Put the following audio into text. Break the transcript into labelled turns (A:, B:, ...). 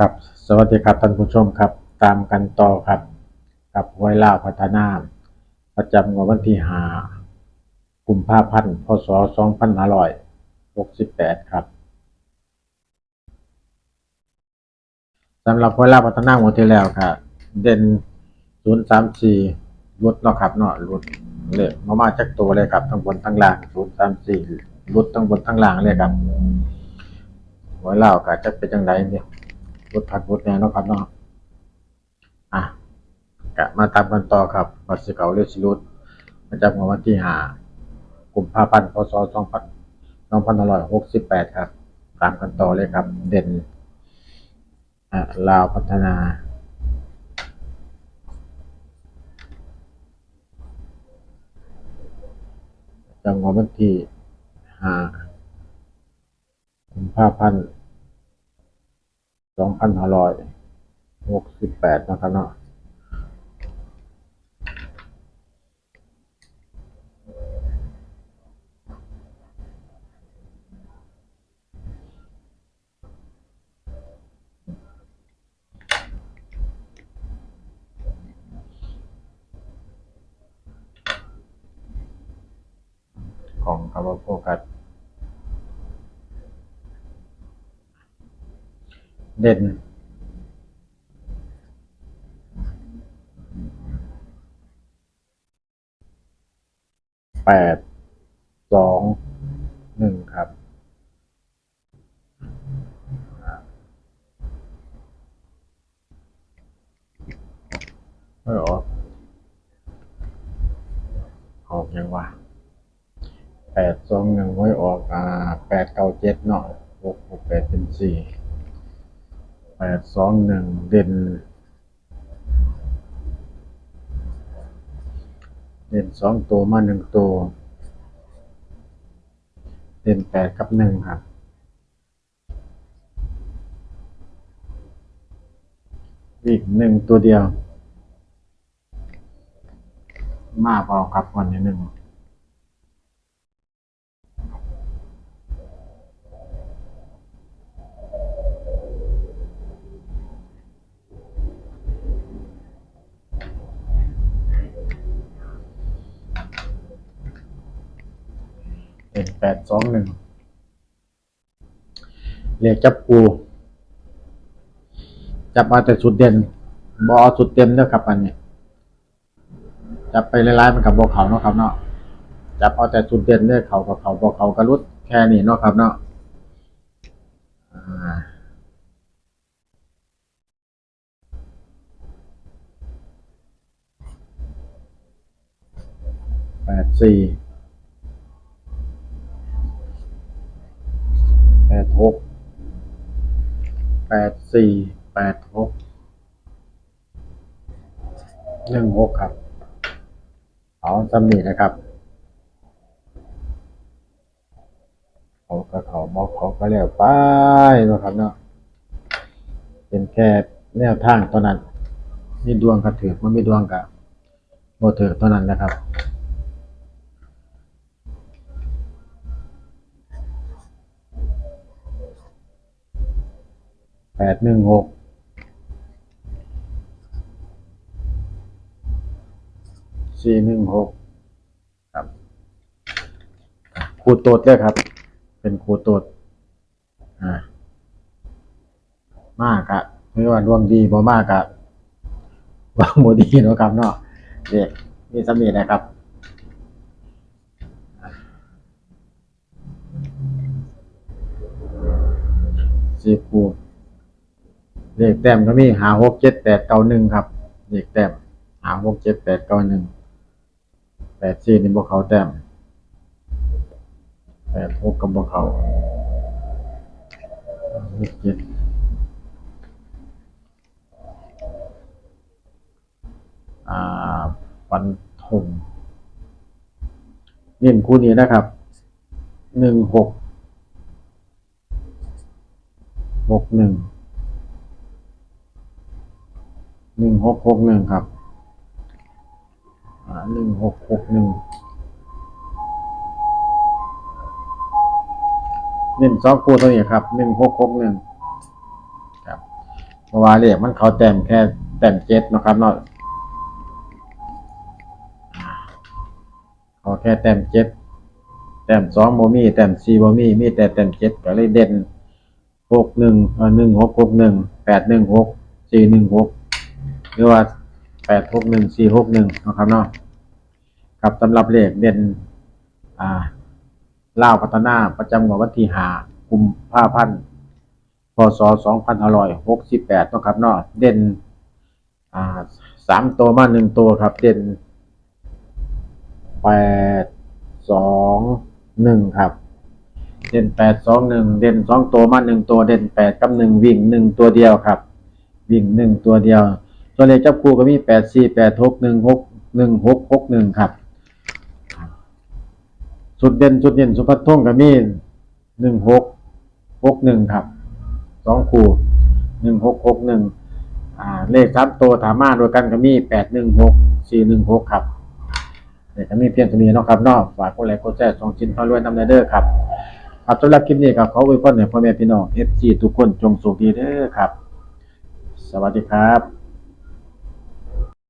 A: ครับสวัสดีครับท่านผู้ชมครับ ตามกันต่อครับ กับห้วล่าพัฒนา ประจำงวดวันที่หากุมภาพันธ์พศ2568 ครับสำหรับห้วล่าพัฒนางวดที่แล้วครับเด่น 034รุดเนาะครับเนาะรุดเลยมามาจากตัวเลยครับทั้งบนทั้งล่าง 034รุดทั้งบนทั้งล่างเลยครับห้วล่าก็จะเป็นจังไดเนี่ย รถผัดรถแน่เนาะครับเนาะอะกะมาตามกันต่อครับวัดสิเก่าเลือดสิรุดประจำของวันที่ห้ากลุ่มภาพันธ์พศสองพันสองพันห้าร้อยหกสิบแปดครับ ตามกันต่อเลยครับ เด่นอะลาวพัฒนาจังหวะวันที่ห้ากุมภาพันธ์ สองพันห้าร้อยหกสิบแปดนะครับเนาะของคำว่าโฟกัส เด่น แปด สอง หนึ่งครับ ไม่ออกออกยังวะแปดสองหนึ่งไม่ออก อ่าแปดเก้าเจ็ดเนาะหกหกแปดเป็นสี่ แปดสองหนึ่งเด่น เด่นสองตัวมาหนึ่งตัว เด่นแปดกับหนึ่งครับ อีกหนึ่งตัวเดียว มาเปล่าครับวันนี้หนึ่ง แปดสองหนึ่งเรียกจับกูจับมาแต่สุดเด่นบอสุดเต็มเด้อครับอันนี้จับไปไล่ๆมันกับบอเขาเนาะครับเนาะจับเอาแต่สุดเด่นเด้อเขากับเขาบอเขากระลุดแค่นี้เนาะครับเนาะแปดสี่ แป ดหกแปดสี่แปดหกหนึ่งหกครับเอาสำนีนะครับเขาก็เขาบอกเขาก็แล้วไปนะครับเนาะเป็นแค่แนวทางเท่านั้นนี่ดวงกระถือมันม่ดวงกับโมถือเท่านั้นนะครับ แปดหนึ่งหกสี่หนึ่งหกครับครูตดด้วยครับ เป็นครูตดอ่ามากอะไม่ว่าดวงดีบ่มากอะดวงบ่ดีเนาะครับเนาะเด็กนี่สมีนะครับสี่ครู เลขแต้มก็มีหาหกเจ็ดแปดเก้าหนึ่งครับ เลขแต้มหาหกเจ็ดแปดเก้าหนึ่งแปดสี่นี่บวกเขาแต้มแปดหกกับบวกเขาหกเจ็ดอ่าฟันธงเน้นคู่นี้นะครับหนึ่งหกหกหนึ่ง หนึ่งหกหกหนึ่งครับหนึ่งหกหกหนึ่งเน้นสองคู่ตัวนี้ครับหนึ่งหกหกหนึ่งครับเพราะว่าเลขมันเขาแต้มแค่แต้มเจ็ดนะครับเนาะขาแค่แต้มเจ็ดแต้มสองโมมี่แต้มสี่โมมี่มีแต่แต้มเจ็ดก็เลยเด่นหกหนึ่งเออหนึ่งหกหกหนึ่งแปดหนึ่งหกสี่หนึ่งหก หรือว่าแปดหกหนึ่งสี่หกหนึ่งนะครับเนาะครับสำหรับเลขเด่นอ่าล่าวพัฒนาประจำงวดวันที่หากุมภาพันธ์พศสองพันห้าร้อยหกสิบแปดนะครับเนาะเด่นอ่าสามตัวมาหนึ่งตัวครับ เด่นแปดสองหนึ่งครับ เด่นแปดสองหนึ่งเด่นสองตัวมาหนึ่งตัวเด่นแปดกับหนึ่งวิ่งหนึ่งตัวเดียวครับ วิ่งหนึ่งตัวเดียว ตัวเลขจับคู่ก็มีแปดสี่แปดหกหนึ่งหกหนึ่งหกหกหนึ่งครับ สุดเด่นสุดเด่นสุพัทท่งก็มีหนึ่งหกหกหนึ่งครับสองคู่หนึ่งหกหกหนึ่งเลขสามตัวถามมาโดยกันก็มีแปดหนึ่งหกสี่หนึ่งหกครับเด็กก็มีเพียงเท่านี้นะครับนอกฝากกดไลค์กดแชร์สองชิ้นพารวยนำในเด้อครับครับสำหรับคลิปนี้ก็ขออวยพรให้พ่อแม่พี่น้องเอฟซีทุกคนจงสุขดีเด้อครับ สวัสดีครับ